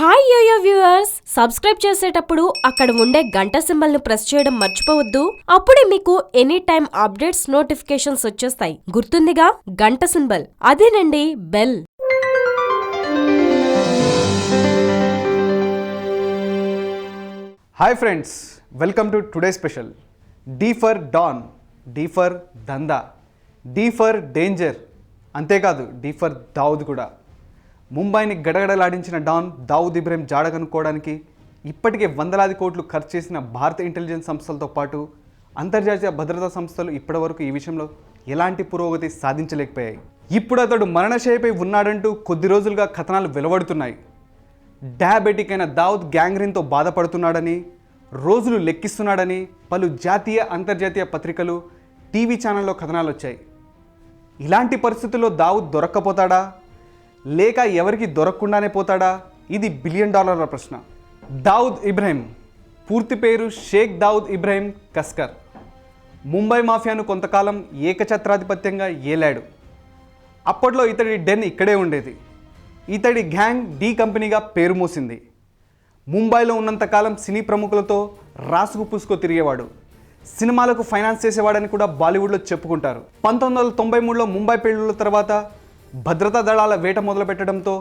Hi yo-yo viewers subscribe చేసేటప్పుడు అక్కడ ఉండే గంట సింబల్ను ప్రెస్ చేయడం మర్చిపోవద్దు. అప్పుడే మీకు ఎనీ టైం అప్డేట్స్ నోటిఫికేషన్స్ వచ్చేస్తాయి. గుర్తుందిగా? గంట సింబల్. అదేనండి bell hi friends welcome to today special D for don D for దందా డీ ఫర్ డేంజర్ అంతేకాదు డీ ఫర్ దావుద్ కూడా. ముంబైని గడగడలాడించిన డాన్ దావుద్ ఇబ్రహీం జాడ కనుక్కోవడానికి ఇప్పటికే వందలాది కోట్లు ఖర్చు చేసిన భారత ఇంటెలిజెన్స్ సంస్థలతో పాటు అంతర్జాతీయ భద్రతా సంస్థలు ఇప్పటివరకు ఈ విషయంలో ఎలాంటి పురోగతి సాధించలేకపోయాయి. ఇప్పుడు అతడు మరణశైపై ఉన్నాడంటూ కొద్ది రోజులుగా కథనాలు వెలువడుతున్నాయి. డయాబెటిక్ అయిన దావుద్ గ్యాంగ్రీన్తో బాధపడుతున్నాడని రోజులు లెక్కిస్తున్నాడని పలు జాతీయ అంతర్జాతీయ పత్రికలు టీవీ ఛానల్లో కథనాలు వచ్చాయి ఇలాంటి పరిస్థితుల్లో దావుద్ దొరక్కపోతాడా? లేక ఎవరికి దొరకకుండానే పోతాడా? ఇది బిలియన్ డాలర్ల ప్రశ్న. దావుద్ ఇబ్రాహిం. పూర్తి పేరు షేక్ దావుద్ ఇబ్రహీం కస్కర్. ముంబై మాఫియాను కొంతకాలం ఏకఛత్రాధిపత్యంగా ఏలాడు. అప్పట్లో ఇతడి డెన్ ఇక్కడే ఉండేది. ఇతడి గ్యాంగ్ డి కంపెనీగా పేరు మోసింది. ముంబైలో ఉన్నంతకాలం సినీ ప్రముఖులతో రాసుకు పూసుకు తిరిగేవాడు. సినిమాలకు ఫైనాన్స్ చేసేవాడని కూడా బాలీవుడ్లో చెప్పుకుంటారు. పంతొమ్మిది వందల తొంభై మూడులో ముంబై పెళ్ళిళ్ళ తర్వాత భద్రతా దళాల వేట మొదలుపెట్టడంతో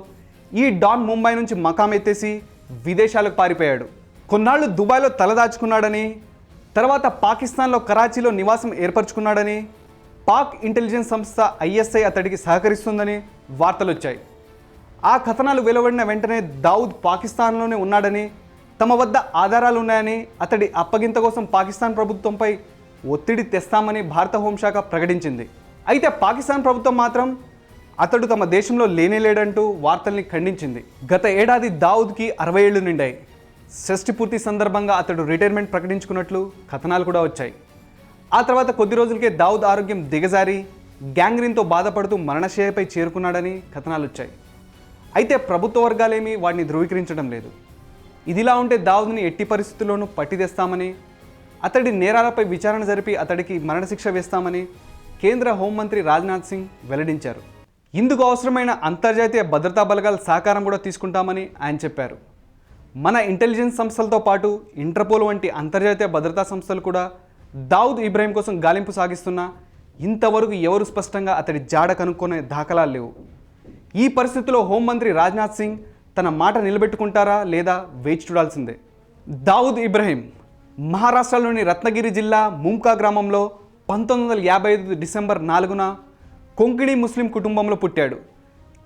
ఈ డాన్ ముంబై నుంచి మకాం ఎత్తేసి విదేశాలకు పారిపోయాడు. కొన్నాళ్ళు దుబాయ్లో తలదాచుకున్నాడని తర్వాత పాకిస్తాన్లో కరాచీలో నివాసం ఏర్పరచుకున్నాడని పాక్ ఇంటెలిజెన్స్ సంస్థ ఐఎస్ఐ అతడికి సహకరిస్తుందని వార్తలు వచ్చాయి ఆ కథనాలు వెలువడిన వెంటనే దావుద్ పాకిస్తాన్లోనే ఉన్నాడని తమ వద్ద ఆధారాలు ఉన్నాయని అతడి అప్పగింత కోసం పాకిస్తాన్ ప్రభుత్వంపై ఒత్తిడి తెస్తామని భారత హోంశాఖ ప్రకటించింది. అయితే పాకిస్తాన్ ప్రభుత్వం మాత్రం అతడు తమ దేశంలో లేనేలేడంటూ వార్తల్ని ఖండించింది. గత ఏడాది దావుద్కి అరవై ఏళ్ళు నిండాయి. షష్టి పూర్తి సందర్భంగా అతడు రిటైర్మెంట్ ప్రకటించుకున్నట్లు కథనాలు కూడా వచ్చాయి. ఆ తర్వాత కొద్ది రోజులకే దావుద్ ఆరోగ్యం దిగజారి గ్యాంగ్రీన్తో బాధపడుతూ మరణశయ్యపై చేరుకున్నాడని కథనాలు వచ్చాయి. అయితే ప్రభుత్వ వర్గాలేమీ వాడిని ధృవీకరించడం లేదు. ఇదిలా ఉంటే దావుద్ని ఎట్టి పరిస్థితుల్లోనూ పట్టిదేస్తామని అతడి నేరాలపై విచారణ జరిపి అతడికి మరణశిక్ష వేస్తామని కేంద్ర హోంమంత్రి రాజ్నాథ్ సింగ్ వెల్లడించారు. ఇందుకు అవసరమైన అంతర్జాతీయ భద్రతా బలగాల సహకారం కూడా తీసుకుంటామని ఆయన చెప్పారు. మన ఇంటెలిజెన్స్ సంస్థలతో పాటు ఇంటర్పోల్ వంటి అంతర్జాతీయ భద్రతా సంస్థలు కూడా దావుద్ ఇబ్రాహీం కోసం గాలింపు సాగిస్తున్నా ఇంతవరకు ఎవరు స్పష్టంగా అతడి జాడ కనుక్కునే దాఖలాలు లేవు. ఈ పరిస్థితిలో హోంమంత్రి రాజ్నాథ్ సింగ్ తన మాట నిలబెట్టుకుంటారా లేదా వేచి చూడాల్సిందే. దావుద్ ఇబ్రహీం మహారాష్ట్రలోని రత్నగిరి జిల్లా ముంకా గ్రామంలో పంతొమ్మిది వందల యాభై ఐదు డిసెంబర్ నాలుగున కొంకిణి ముస్లిం కుటుంబంలో పుట్టాడు.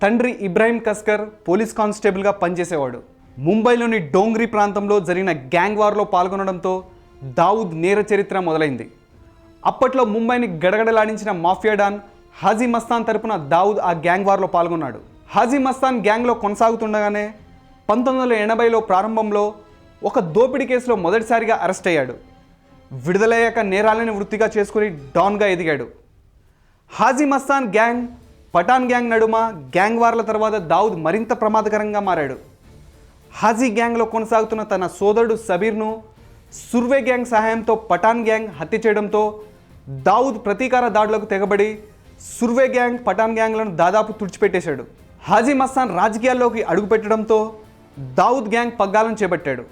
తండ్రి ఇబ్రాహీం కస్కర్ పోలీస్ కానిస్టేబుల్గా పనిచేసేవాడు. ముంబైలోని డోంగ్రీ ప్రాంతంలో జరిగిన గ్యాంగ్ వార్లో పాల్గొనడంతో దావుద్ నేర చరిత్ర మొదలైంది. అప్పట్లో ముంబైని గడగడలాడించిన మాఫియా డాన్ హాజీ మస్తాన్ తరపున దావుద్ ఆ గ్యాంగ్ వార్లో పాల్గొన్నాడు. హాజీ మస్తాన్ గ్యాంగ్లో కొనసాగుతుండగానే పంతొమ్మిది వందల ఎనభైలో ప్రారంభంలో ఒక దోపిడీ కేసులో మొదటిసారిగా అరెస్ట్ అయ్యాడు. విడుదలయ్యాక నేరాలని వృత్తిగా చేసుకుని డాన్గా ఎదిగాడు. హాజీ మస్తాన్ గ్యాంగ్ పఠాన్ గ్యాంగ్ నడుమ గ్యాంగ్ వార్ల తర్వాత దావుద్ మరింత ప్రమాదకరంగా మారాడు. హాజీ గ్యాంగ్లో కొనసాగుతున్న తన సోదరుడు సబీర్ను సుర్వే గ్యాంగ్ సహాయంతో పఠాన్ గ్యాంగ్ హత్య చేయడంతో దావుద్ ప్రతీకార దాడులకు తెగబడి సుర్వే గ్యాంగ్ పఠాన్ గ్యాంగ్లను దాదాపు తుడిచిపెట్టేశాడు. హాజీ మస్తాన్ రాజకీయాల్లోకి అడుగుపెట్టడంతో దావుద్ గ్యాంగ్ పగ్గాలను చేపట్టాడు.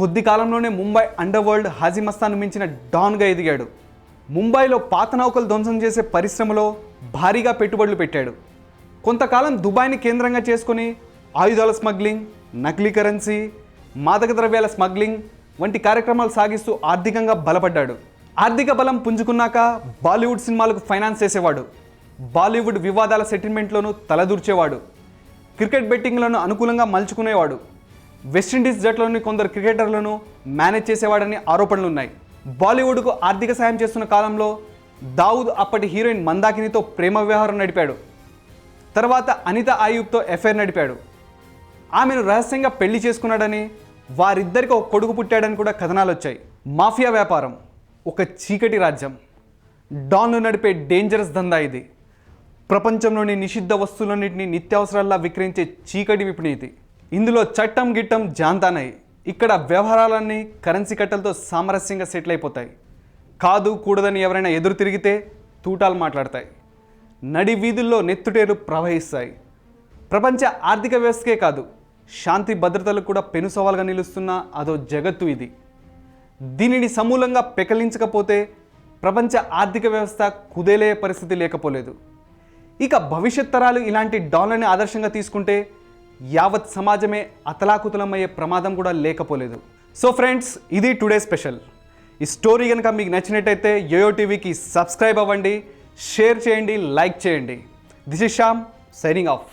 కొద్ది కాలంలోనే ముంబై అండర్ వరల్డ్ హాజీ మస్తాన్ మించిన డాన్గా ఎదిగాడు. ముంబైలో పాత నౌకలు ధ్వంసం చేసే పరిశ్రమలో భారీగా పెట్టుబడులు పెట్టాడు. కొంతకాలం దుబాయ్ని కేంద్రంగా చేసుకుని ఆయుధాల స్మగ్లింగ్ నకిలీ కరెన్సీ మాదక ద్రవ్యాల స్మగ్లింగ్ వంటి కార్యక్రమాలు సాగిస్తూ ఆర్థికంగా బలపడ్డాడు. ఆర్థిక బలం పుంజుకున్నాక బాలీవుడ్ సినిమాలకు ఫైనాన్స్ చేసేవాడు. బాలీవుడ్ వివాదాల సెటిల్మెంట్లోనూ తలదూర్చేవాడు. క్రికెట్ బెట్టింగ్లను అనుకూలంగా మలుచుకునేవాడు. వెస్టిండీస్ జట్లోని కొందరు క్రికెటర్లను మేనేజ్ చేసేవాడని ఆరోపణలున్నాయి. బాలీవుడ్కు ఆర్థిక సాయం చేస్తున్న కాలంలో దావుద్ అప్పటి హీరోయిన్ మందాకినితో ప్రేమ వ్యవహారం నడిపాడు. తర్వాత అనిత ఆయూబ్తో ఎఫ్ఐఆర్ నడిపాడు. ఆమెను రహస్యంగా పెళ్ళి చేసుకున్నాడని వారిద్దరికి ఒక కొడుకు పుట్టాడని కూడా కథనాలు వచ్చాయి మాఫియా వ్యాపారం ఒక చీకటి రాజ్యం. డాన్లు నడిపే డేంజరస్ దందా ఇది. ప్రపంచంలోని నిషిద్ధ వస్తువులన్నింటినీ నిత్యావసరాల్లా విక్రయించే చీకటి విపణి ఇది. ఇందులో చట్టం గిట్టం జాంతానై ఇక్కడ వ్యవహారాలన్నీ కరెన్సీ కట్టలతో సామరస్యంగా సెటిల్ అయిపోతాయి. కాదు కూడదని ఎవరైనా ఎదురు తిరిగితే తూటాలు మాట్లాడతాయి. నడి వీధుల్లో నెత్తుటేరు ప్రవహిస్తాయి. ప్రపంచ ఆర్థిక వ్యవస్థకే కాదు శాంతి భద్రతలు కూడా పెను సవాల్గా నిలుస్తున్న అదో జగత్తు ఇది. దీనిని సమూలంగా పెకలించకపోతే ప్రపంచ ఆర్థిక వ్యవస్థ కుదేలే పరిస్థితి లేకపోలేదు. ఇక భవిష్యత్ తరాలు ఇలాంటి డాలర్ని ఆదర్శంగా తీసుకుంటే యావత్ సమాజమే అతలాకుతలమయ్యే ప్రమాదం కూడా లేకపోలేదు. సో ఫ్రెండ్స్ ఇది టుడే స్పెషల్. ఈ స్టోరీ కనుక మీకు నచ్చినట్టయితే యోయో టీవీకి సబ్స్క్రైబ్ అవ్వండి షేర్ చేయండి లైక్ చేయండి. This is Shyam signing off.